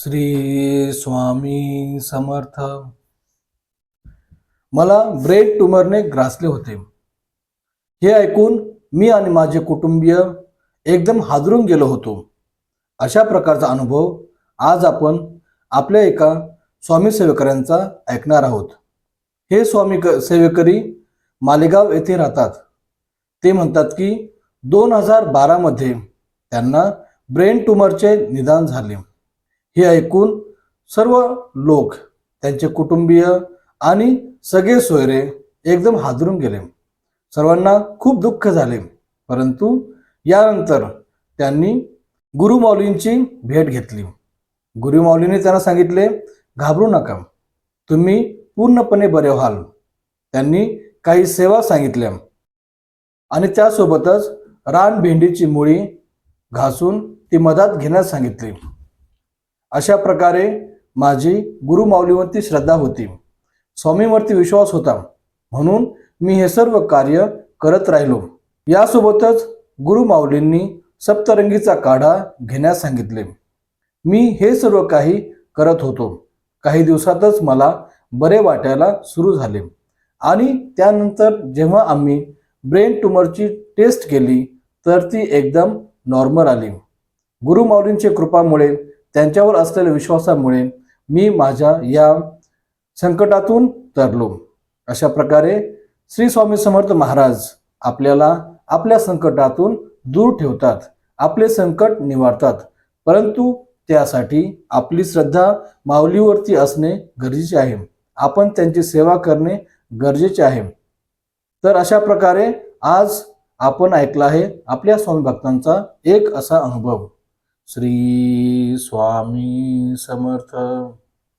श्री स्वामी समर्थ. मला ब्रेड ट्युमरने ग्रासले होते. हे ऐकून मी आणि माझे कुटुंबीय एकदम हादरून गेलो होतो. अशा प्रकारचा अनुभव आज आपण आपल्या एका स्वामी सेवेकऱ्यांचा ऐकणार आहोत. हे स्वामी क- सेवेकरी मालेगाव येथे राहतात. ते म्हणतात की दोन हजार बारामध्ये त्यांना ब्रेन ट्युमरचे निदान झाले. हे ऐकून सर्व लोक त्यांचे कुटुंबीय आणि सगळे सोयरे एकदम हादरून गेले. सर्वांना खूप दुःख झाले परंतु यानंतर त्यांनी गुरुमाऊलींची भेट घेतली. गुरुमाऊलीने त्यांना सांगितले घाबरू नका तुम्ही पूर्णपणे बरे व्हाल. त्यांनी काही सेवा सांगितल्या आणि त्यासोबतच रान भेंडीची मुळी घासून ती मधात घेण्यास सांगितली. अशा प्रकारे माझी गुरुमाऊलीवरती श्रद्धा होती. स्वामीवरती विश्वास होता. म्हणून मी हे सर्व कार्य करत राहिलो. यासोबतच गुरुमाऊलींनी सप्तरंगीचा काढा घेण्यास सांगितले. मी हे सर्व काही करत होतो. काही दिवसातच मला बरे वाटायला सुरू झाले. आणि त्यानंतर जेव्हा आम्ही ब्रेन ट्युमरची टेस्ट केली तर ती एकदम नॉर्मल आली. गुरुमाऊलींच्या कृपामुळे त्यांच्यावर असलेल्या विश्वासामुळे मी माझ्या या संकटातून तरलो. अशा प्रकारे श्री स्वामी समर्थ महाराज आपल्याला आपल्या संकटातून दूर ठेवतात आपले संकट निवारतात. परंतु त्यासाठी आपली श्रद्धा माऊलीवरती असणे गरजेचे आहे. आपण त्यांची सेवा करणे गरजेचे आहे. तर अशा प्रकारे आज आपण ऐकला आहे आपल्या स्वामी भक्तांचा एक असा अनुभव. श्री स्वामी समर्थ।